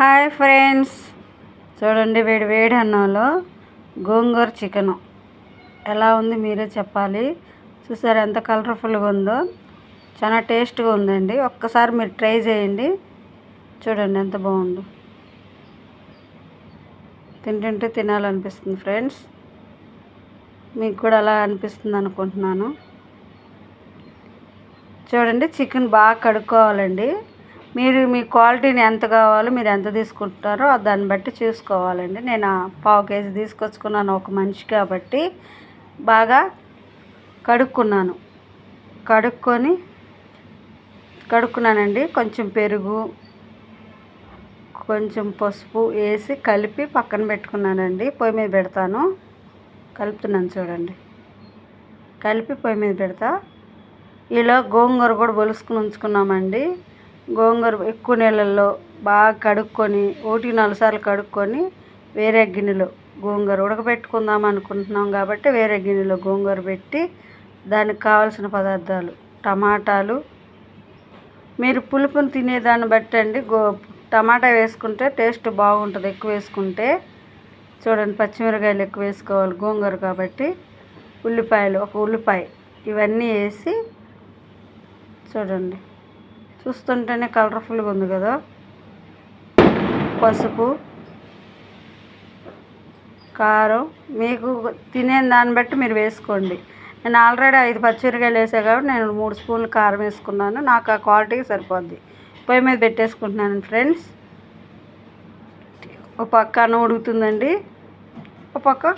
Hi friends. చూడండి వేడి వేడి అన్నంలో గోంగూర చికెను. ఎలా ఉంది మీరే చెప్పాలి. చూసారు ఎంత కలర్ఫుల్గా ఉందో. చాలా టేస్ట్గా ఉందండి. ఒక్కసారి మీరు ట్రై చేయండి. చూడండి ఎంత బాగుందో. తింటుంటే తినాలనిపిస్తుంది ఫ్రెండ్స్. మీకు కూడా అలా అనిపిస్తుంది అనుకుంటున్నాను. చూడండి చికెన్ బాగా కడుక్కోవాలండి. మీరు మీ క్వాలిటీని ఎంత కావాలో మీరు ఎంత తీసుకుంటారో దాన్ని బట్టి చూసుకోవాలండి. నేను పావు కేజీ తీసుకొచ్చుకున్నాను ఒక మనిషి కాబట్టి బాగా కడుక్కున్నాను. కడుక్కొని కడుక్కున్నానండి. కొంచెం పెరుగు కొంచెం పసుపు వేసి కలిపి పక్కన పెట్టుకున్నానండి. పొయ్యి మీద పెడతాను. కలుపుతున్నాను చూడండి. కలిపి పొయ్యి మీద పెడతా. ఇలా గోంగూర కూడా బొలుసుకుని ఉంచుకున్నామండి. గోంగూర ఎక్కువ నీళ్ళల్లో బాగా కడుక్కొని ఒకటి నాలుగు సార్లు కడుక్కొని వేరే గిన్నెలో గోంగూర ఉడకబెట్టుకుందాం అనుకుంటున్నాం కాబట్టి వేరే గిన్నెలో గోంగూర పెట్టి దానికి కావాల్సిన పదార్థాలు టమాటాలు. మీరు పులుపుని తినేదాన్ని బట్టి అండి గో టమాటా వేసుకుంటే టేస్ట్ బాగుంటుంది. ఎక్కువ వేసుకుంటే చూడండి పచ్చిమిరకాయలు ఎక్కువ వేసుకోవాలి గోంగూర కాబట్టి. ఉల్లిపాయలు ఒక ఉల్లిపాయ ఇవన్నీ వేసి చూడండి. చూస్తుంటేనే కలర్ఫుల్గా ఉంది కదా. పసుపు. కారం. మీకు తినే దాన్ని బట్టి మీరు వేసుకోండి. నేను ఆల్రెడీ ఐదు పచ్చిమిరకాయలు వేసాను కాబట్టి నేను మూడు స్పూన్లు కారం వేసుకున్నాను. నాకు ఆ క్వాలిటీకి సరిపోద్ది. పొయ్యి మీద పెట్టేసుకుంటున్నాను ఫ్రెండ్స్ ఒక పక్క అన్నం ఉడుకుతుందండి. ఒక పక్క.